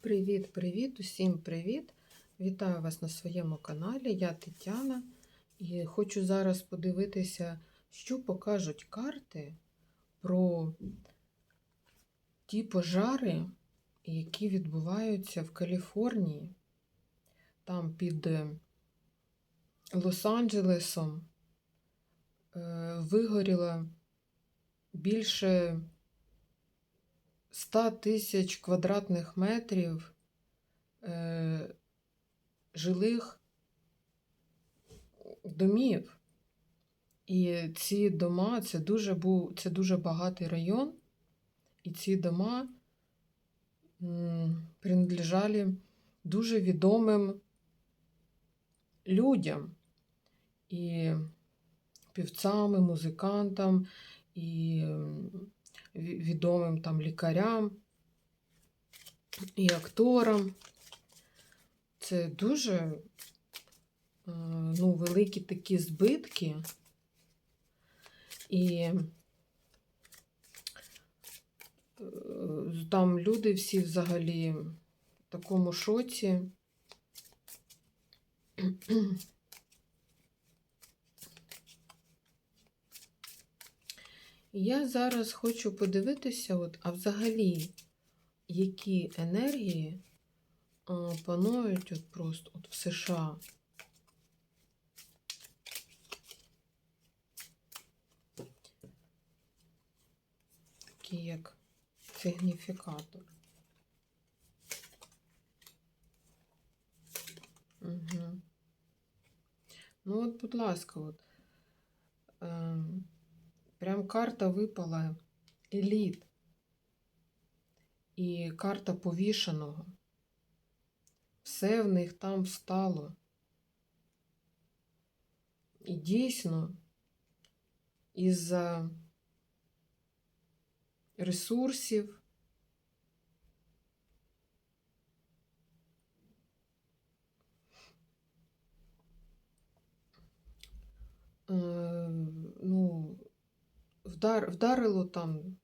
Привіт-привіт, усім привіт! Вітаю вас на своєму каналі. Я Тетяна і хочу зараз подивитися, що покажуть карти про ті пожари, які відбуваються в Каліфорнії, там під е, Лос-Анджелесом. Е, Вигоріло більше 100 тисяч квадратних метрів е, жилих домів. І ці дома це дуже був це дуже багатий район, і ці дома м, принадлежали дуже відомим людям, і півцям, і музикантам, і відомим там лікарям і акторам. Це дуже е, ну, великі такі збитки. І е, там люди всі взагалі в такому шоці. Я зараз хочу подивитися, от, а взагалі, які енергії а, панують от просто от в США. Такі як сигніфікатор. Угу. Ну, от, будь ласка, от. Прям карта випала еліт і карта повішеного. Все в них там встало. І дійсно, із-за ресурсів, е, ну, вдар, вдарило там.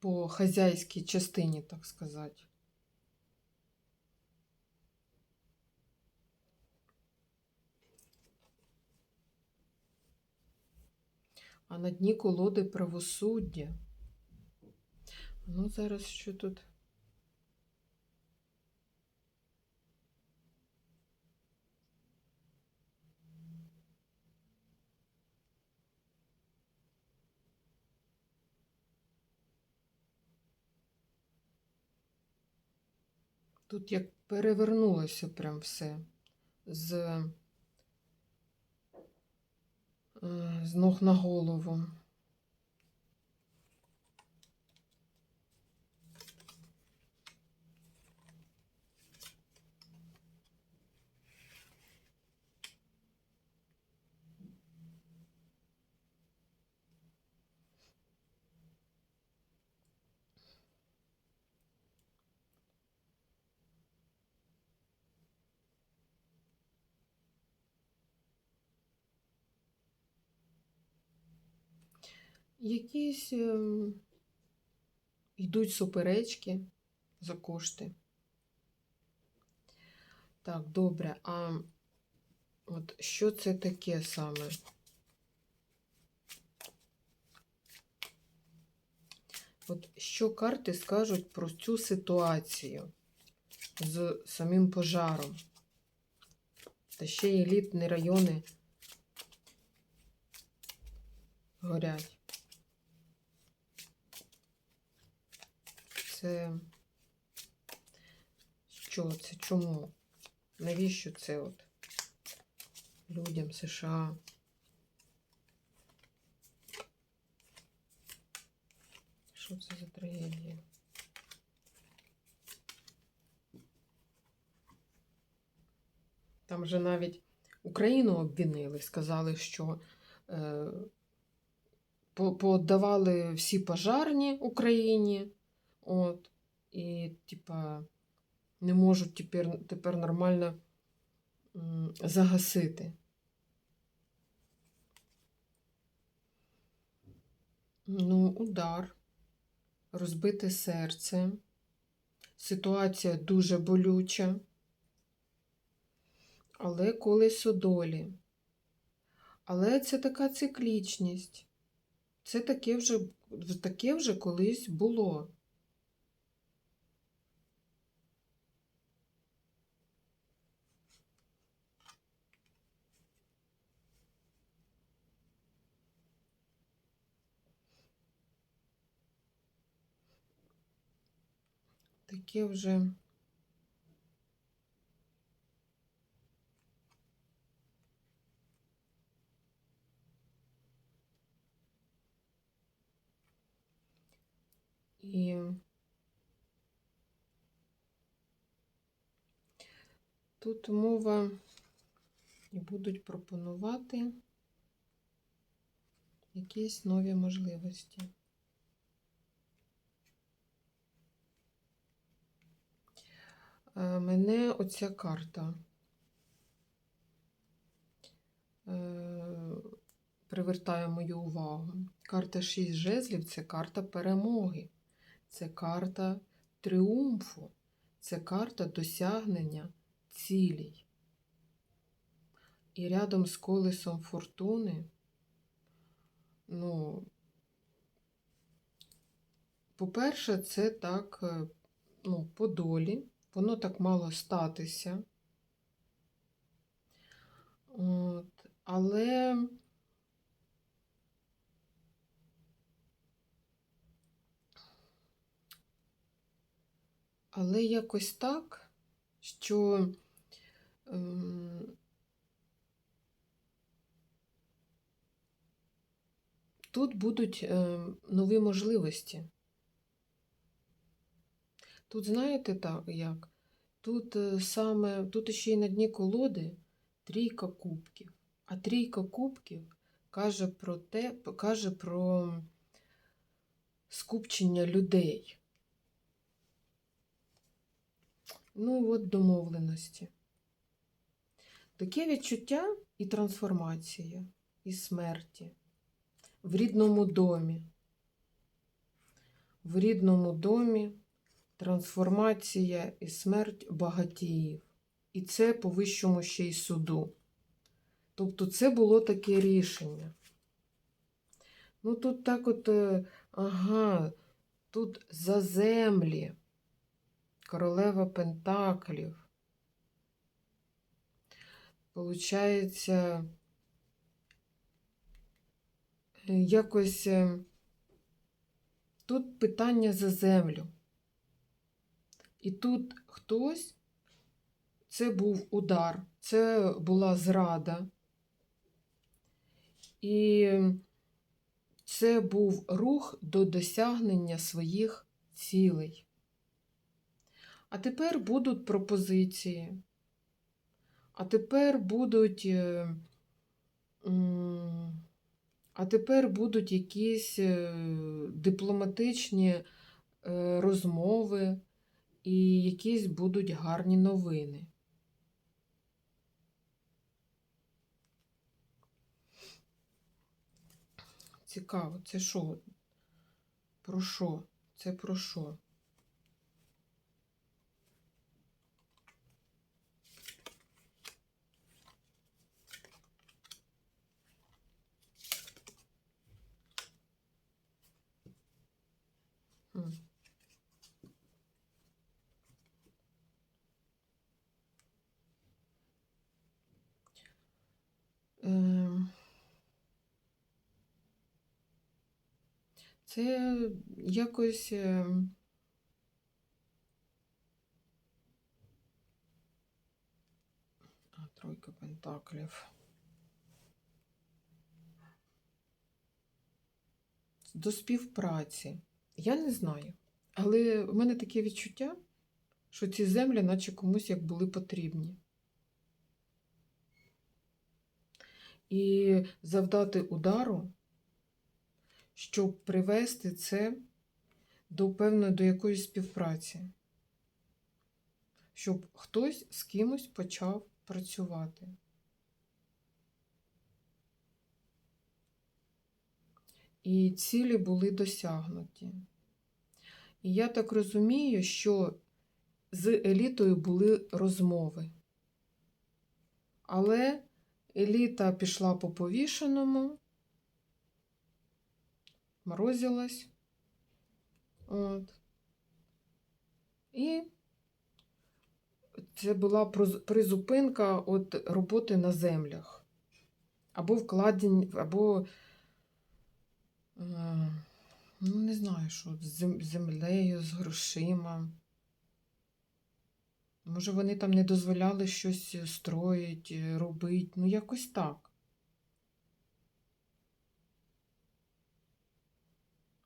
По хазяйській частині, так сказати. А на дні колоди правосуддя. Ну, зараз що тут? Тут як перевернулося прям все з, е, з ног на голову. Якісь ем, йдуть суперечки за кошти. Так, добре. А от що це таке саме? От що карти скажуть про цю ситуацію з самим пожаром? Та ще елітні райони горять. Це що це? Чому? Навіщо це от людям США? Що це за трагедія? Там же навіть Україну обвинили, сказали, що е, по- пооддавали всі пожарні Україні. От, і, типа, не можуть тепер, тепер нормально м, загасити. Ну, удар, розбите серце. Ситуація дуже болюча. Але колесо долі. Але це така циклічність. Це таке вже, таке вже колись було. Таке вже. І тут мова і будуть пропонувати якісь нові можливості. Мене оця карта е, привертає мою увагу. Карта 6 жезлів це карта перемоги, це карта тріумфу, це карта досягнення цілей. І рядом з колесом фортуни, ну, по-перше, це так, е, ну, по долі, воно так мало статися. От, але Але якось так, що ем, тут будуть ем, нові можливості. Тут знаєте так як? Тут е, саме, тут ще й на дні колоди трійка кубків. А трійка кубків каже про те, каже про скупчення людей. Ну, от домовленості. Таке відчуття і трансформація, і смерті в рідному домі. В рідному домі трансформація і смерть багатіїв. І це по вищому ще й суду. Тобто це було таке рішення. Ну, тут так от, е, ага, тут за землі. Королева Пентаклів. Получається, якось е, тут питання за землю. І тут хтось, це був удар, це була зрада. І це був рух до досягнення своїх цілей. А тепер будуть пропозиції. А тепер будуть. е, А тепер будуть якісь е, дипломатичні е, розмови і якісь будуть гарні новини. Цікаво, це що? Про що? Це про що? Хм. Ем. Це якось. А, тройка пентаклів. До співпраці. Я не знаю. Але в мене таке відчуття, що ці землі, наче комусь як були потрібні. І завдати удару, щоб привести це до певної до якоїсь співпраці, щоб хтось з кимось почав працювати. і цілі були досягнуті. І я так розумію, що з елітою були розмови. Але еліта пішла по повішеному, морозилась. От. І це була призупинка от роботи на землях. Або вкладень, або е, ну, не знаю, що з землею, з грошима. Може, вони там не дозволяли щось строїть, робити. Ну, якось так.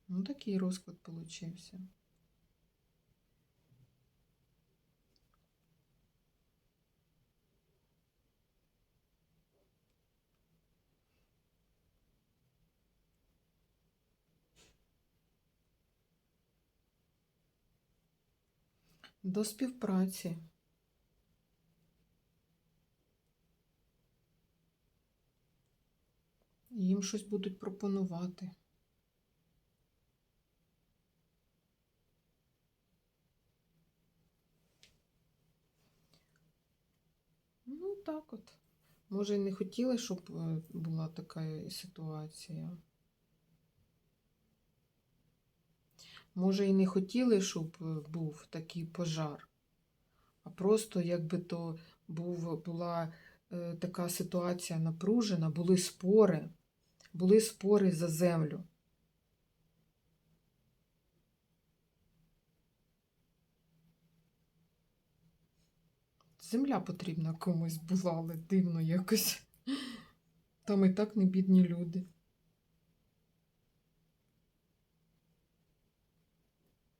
Ну, такий розклад получився. До співпраці. Їм щось будуть пропонувати. Ну, так от. Може, і не хотіли, щоб е, була така ситуація. Може, і не хотіли, щоб е, був такий пожар, а просто якби то був, була е, така ситуація напружена, були спори, були спори за землю. Земля потрібна комусь була, але дивно якось. Там і так не бідні люди.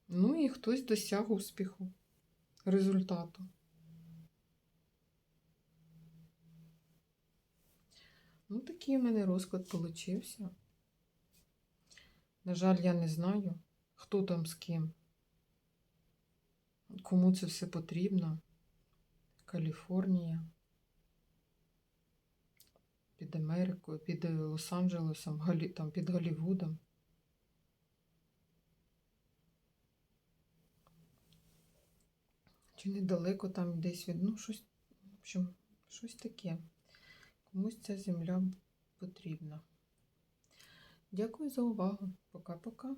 Ну і хтось досяг успіху, результату. Ну, такий у мене розклад получився. На жаль, я не знаю, хто там з ким, кому це все потрібно. Каліфорнія, під Америкою, під Лос-Анджелесом, там під Голлівудом. Чи недалеко там десь від, ну, щось, в общем, щось таке. Комусь ця земля потрібна. Дякую за увагу. Пока-пока.